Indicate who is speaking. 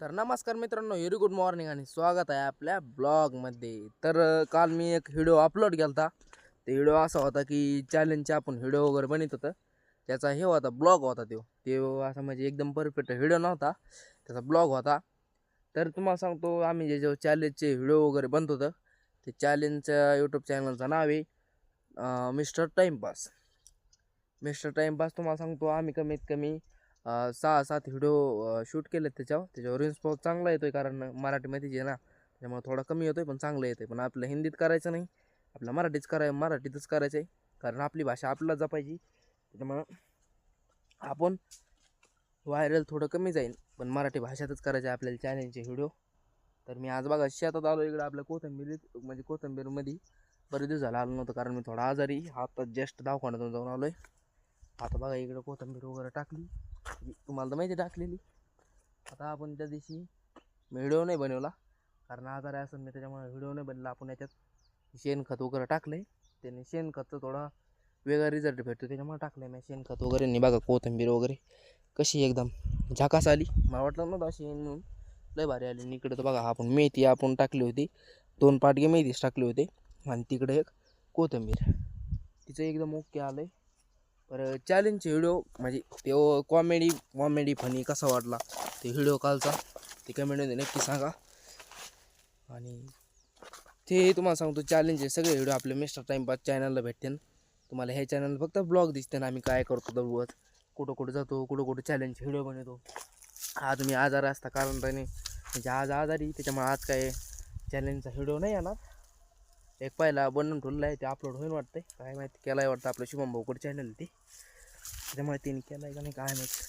Speaker 1: तर नमस्कार मित्रांनो व्हेरी गुड मॉर्निंग आणि स्वागत आहे आपल्या ब्लॉगमध्ये. तर काल मी एक व्हिडिओ अपलोड केला होता ते व्हिडिओ असा होता की चॅलेंजचे आपण व्हिडिओ वगैरे बनत होतं. त्याचा हे होता ब्लॉग होता तो ते असा म्हणजे एकदम परफेक्ट व्हिडिओ नव्हता. त्याचा ब्लॉग होता. तर तुम्हाला सांगतो आम्ही जे जे चॅलेंजचे व्हिडिओ वगैरे बनत होतं ते चॅलेंजच्या यूट्यूब चॅनलचं नाव आहे मिस्टर टाईमपास मिस्टर टाईमपास तुम्हाला सांगतो आम्ही कमीत कमी सहा सात व्हिडिओ शूट केलेत त्याच्यावर. त्याच्यावर रिस्पॉन्स चांगला येतो आहे कारण मराठीमध्ये जे ना. त्यामुळे थोडा कमी येतो आहे पण चांगलं येतं आहे पण आपलं हिंदीत करायचं नाही. आपलं मराठीच कराय मराठीतच करायचं आहे कारण आपली भाषा आपल्याला जपायची. त्याच्यामुळं आपण व्हायरल थोडं कमी जाईल. पण मराठी भाषेतच करायचं आहे आपल्याला चॅलेंजचे व्हिडिओ. तर मी आज बघा शेतात आलो इकडं आपल्या कोथंबीरीत म्हणजे कोथंबीरमध्ये. बरेच दिवस झाला आलो नव्हतं कारण मी थोडा आजारी. आता जस्ट दवाखान्यातून जाऊन आलो आहे आता बघा इकडं कोथंबीर वगैरे टाकली. तुम्हाला तर माहिती टाकलेली. आता आपण त्या दिवशी व्हिडिओ नाही बनवला. कारण आजार आहे असं मी त्याच्यामुळे व्हिडिओ नाही बनला. आपण याच्यात शेणखत वगैरे टाकलं आहे त्याने शेणखतचं थोडा वेगळा रिझल्ट भेटतो. त्याच्यामुळे टाकलं आहे मी शेणखत वगैरे. नाही बघा कोथिंबीर वगैरे कशी एकदम झाकास आली. मला वाटलं नव्हतं अशी म्हणून लय भारी आली. इकडे तर बघा आपण मेथी आपण टाकली होती. दोन पाटगे मेथीच टाकले होते. आणि तिकडे एक कोथिंबीर. तिचं एकदम ओके आलं आहे पर चॅलेंजचे व्हिडिओ म्हणजे तो कॉमेडी कॉमेडी फनी कसा वाटला ते व्हिडिओ कालचा ते कमेंटमध्ये नक्की सांगा. आणि ते तुम्हाला सांगतो चॅलेंजचे सगळे व्हिडिओ आपले मिस्टर टाईमपास चॅनलला भेटतील. तुम्हाला ह्या चॅनल फक्त ब्लॉग दिसते ना आम्ही काय करतो दररोज? कुठं कुठं जातो कुठं कुठं चॅलेंज व्हिडिओ बनवतो? आज मी आजार असता कारण त्याने म्हणजे आज आजारी त्याच्यामुळे आज काय चॅलेंजचा व्हिडिओ नाही येणार. एक पहिला बनवून ठेवलेला आहे ते अपलोड होईल वाटतंय. काय माहिती केला आहे वाटतं आपलं शुभम भाऊकड चॅनल ते. त्यामुळे त्यांनी केलं आहे का नाही काय माहिती.